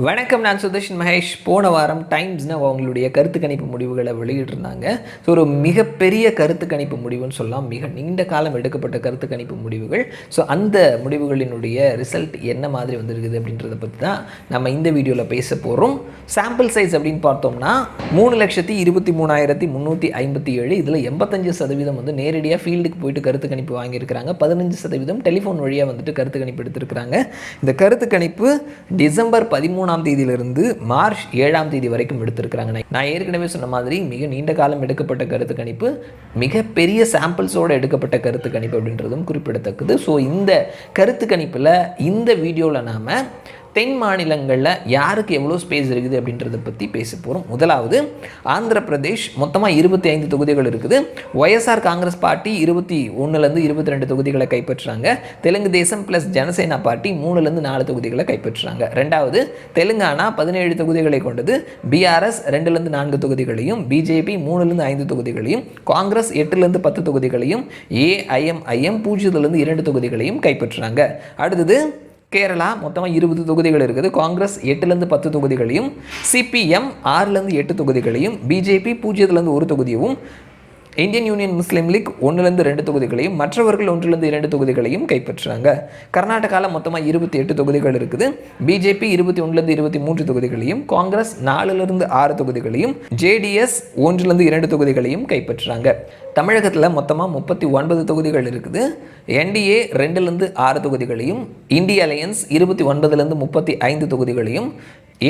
வணக்கம் நான் சுதர்ஷன் மகேஷ். போன வாரம் டைம்ஸ்னு அவங்களுடைய கருத்து கணிப்பு முடிவுகளை வெளியிட்டிருந்தாங்க. ஸோ ஒரு மிகப்பெரிய கருத்து கணிப்பு முடிவுன்னு சொல்லலாம். மிக நீண்ட காலம் எடுக்கப்பட்ட கருத்து கணிப்பு முடிவுகள். ஸோ அந்த முடிவுகளினுடைய ரிசல்ட் என்ன மாதிரி வந்திருக்குது அப்படின்றத பற்றி தான் நம்ம இந்த வீடியோவில் பேச போகிறோம் சாம்பிள் சைஸ் அப்படின்னு பார்த்தோம்னா மூணு லட்சத்தி இருபத்தி மூணாயிரத்தி முந்நூற்றி ஐம்பத்தி ஏழு. இதில் எண்பத்தஞ்சு சதவீதம் வந்து நேரடியாக ஃபீல்டுக்கு போயிட்டு கருத்து கணிப்பு வாங்கியிருக்கிறாங்க. பதினஞ்சு சதவீதம் டெலிஃபோன் வழியாக வந்துட்டு கருத்து கணிப்பு எடுத்திருக்கிறாங்க. இந்த கருத்து கணிப்பு டிசம்பர் பதிமூணு பதிமூணாம் தேதியிலிருந்து மார்ச் ஏழாம் தேதி வரைக்கும் எடுத்திருக்கிறாங்க. நான் ஏற்கனவே சொன்ன மாதிரி மிக நீண்ட காலம் எடுக்கப்பட்ட கருத்து கணிப்பு மிகப்பெரிய சாம்பிள்ஸோடு எடுக்கப்பட்ட கருத்து கணிப்பு அப்படின்றதும் குறிப்பிடத்தக்கது. ஸோ இந்த கருத்து கணிப்பில் இந்த வீடியோவில் நாம் தென் மாநிலங்களில் யாருக்கு எவ்வளோ ஸ்பேஸ் இருக்குது அப்படின்றத பற்றி பேச போகிறோம் முதலாவது ஆந்திர பிரதேஷ் மொத்தமாக இருபத்தி ஐந்து தொகுதிகள் இருக்குது ஒய்எஸ்ஆர் காங்கிரஸ் பார்ட்டி இருபத்தி ஒன்றுலேருந்து இருபத்தி ரெண்டு தொகுதிகளை கைப்பற்றுறாங்க தெலுங்கு தேசம் ப்ளஸ் ஜனசேனா பார்ட்டி மூணுலேருந்து நாலு தொகுதிகளை கைப்பற்றுறாங்க ரெண்டாவது தெலுங்கானா பதினேழு தொகுதிகளை கொண்டது. பிஆர்எஸ் ரெண்டுலேருந்து நான்கு தொகுதிகளையும் பிஜேபி மூணுலேருந்து ஐந்து தொகுதிகளையும் காங்கிரஸ் எட்டுலேருந்து பத்து தொகுதிகளையும் ஏஐஎம்ஐஎம் பூஜ்ஜியத்துலேருந்து இரண்டு தொகுதிகளையும் கைப்பற்றுறாங்க அடுத்தது கேரளா மொத்தமாக இருபது தொகுதிகள் இருக்குது. காங்கிரஸ் எட்டுலேருந்து பத்து தொகுதிகளையும் சிபிஎம் ஆறுலேருந்து எட்டு தொகுதிகளையும் பிஜேபி பூஜ்ஜியத்துலேருந்து ஒரு தொகுதியும் இந்தியன் யூனியன் முஸ்லீம் லீக் ஒன்றுலேருந்து ரெண்டு தொகுதிகளையும் மற்றவர்கள் ஒன்றுலேருந்து இரண்டு தொகுதிகளையும் கைப்பற்றுறாங்க கர்நாடகாவில் மொத்தமாக இருபத்தி எட்டு தொகுதிகள் இருக்குது. பிஜேபி இருபத்தி ஒன்றுலேருந்து இருபத்தி மூன்று தொகுதிகளையும் காங்கிரஸ் நாலுலேருந்து ஆறு தொகுதிகளையும் ஜேடிஎஸ் ஒன்றுலேருந்து இரண்டு தொகுதிகளையும் கைப்பற்றுறாங்க தமிழகத்தில் மொத்தமாக முப்பத்தி ஒன்பது தொகுதிகள் இருக்குது. என்டிஏ ரெண்டுலேருந்து ஆறு தொகுதிகளையும் இந்திய அலையன்ஸ் இருபத்தி ஒன்பதுலேருந்து முப்பத்தி ஐந்து தொகுதிகளையும்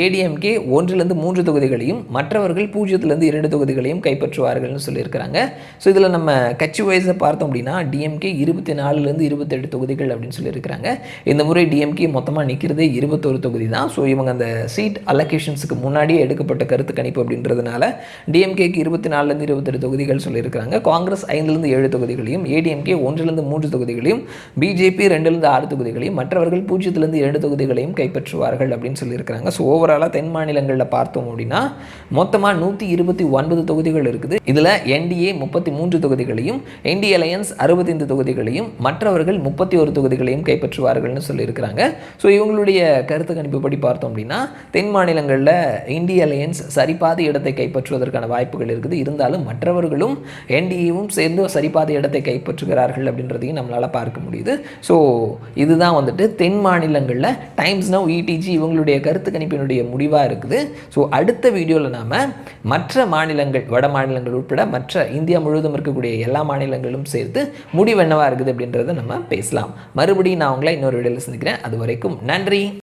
ஏடிஎம்கே ஒன்றிலிருந்து மூன்று தொகுதிகளையும் மற்றவர்கள் பூஜ்ஜியத்திலிருந்து இரண்டு தொகுதிகளையும் கைப்பற்றுவார்கள்னு சொல்லியிருக்கிறாங்க. ஸோ இதில் நம்ம கட்சி வைஸை பார்த்தோம் அப்படின்னா டிஎம்கே இருபத்தி நாலுலேருந்து இருபத்தெட்டு தொகுதிகள் அப்படின்னு சொல்லியிருக்கிறாங்க. இந்த முறை டிஎம்கே மொத்தமாக நிற்கிறதே இருபத்தொரு தொகுதி தான். ஸோ இவங்க அந்த சீட் அலோகேஷன்ஸுக்கு முன்னாடியே எடுக்கப்பட்ட கருத்து கணிப்பு அப்படின்றதுனால டிஎம்கேக்கு இருபத்தி நாலுலேருந்து இருபத்தெட்டு தொகுதிகள் சொல்லியிருக்கிறாங்க. காங்கிரஸ் ஐந்துலேருந்து ஏழு தொகுதிகளையும் ஏடிஎம்கே ஒன்றிலிருந்து மூன்று தொகுதிகளையும் பிஜேபி ரெண்டுலேருந்து ஆறு தொகுதிகளையும் மற்றவர்கள் பூஜ்ஜியத்திலிருந்து இரண்டு தொகுதிகளையும் கைப்பற்றுவார்கள் அப்படின்னு சொல்லியிருக்கிறாங்க. ஸோ ஓவராலாக தென் மாநிலங்களில் பார்த்தோம் அப்படின்னா மொத்தமாக நூற்றி இருபத்தி ஒன்பது தொகுதிகள் இருக்குது. இதில் என்டிஏ முப்பத்தி மூன்று தொகுதிகளையும் என்டி அலையன்ஸ் அறுபத்தைந்து தொகுதிகளையும் மற்றவர்கள் முப்பத்தி ஒரு தொகுதிகளையும் கைப்பற்றுவார்கள்னு சொல்லியிருக்கிறாங்க. ஸோ இவங்களுடைய கருத்து கணிப்புப்படி பார்த்தோம் அப்படின்னா தென் மாநிலங்களில் இந்திய அலையன்ஸ் சரிபாதி இடத்தை கைப்பற்றுவதற்கான வாய்ப்புகள் இருக்குது. இருந்தாலும் மற்றவர்களும் என்டிஏவும் சேர்ந்து சரிபாதி இடத்தை கைப்பற்றுகிறார்கள் அப்படின்றதையும் நம்மளால் பார்க்க முடியுது. ஸோ இதுதான் வந்துட்டு தென் மாநிலங்களில் டைம்ஸ் நவ் இடிஜி இவங்களுடைய கருத்து கணிப்பினுடைய முடிவாக இருக்குது. ஸோ அடுத்த வீடியோவில் நாம் மற்ற மாநிலங்கள் வட மாநிலங்கள் உட்பட மற்ற இந்தியா முழுவதும் இருக்கக்கூடிய எல்லா மாநிலங்களும் சேர்த்து முடிவு என்னவாக இருக்குது அப்படின்றத நம்ம பேசலாம். மறுபடியும் நான் உங்களை இன்னொரு வீடியோவில் சந்திக்கிறேன். அது வரைக்கும் நன்றி.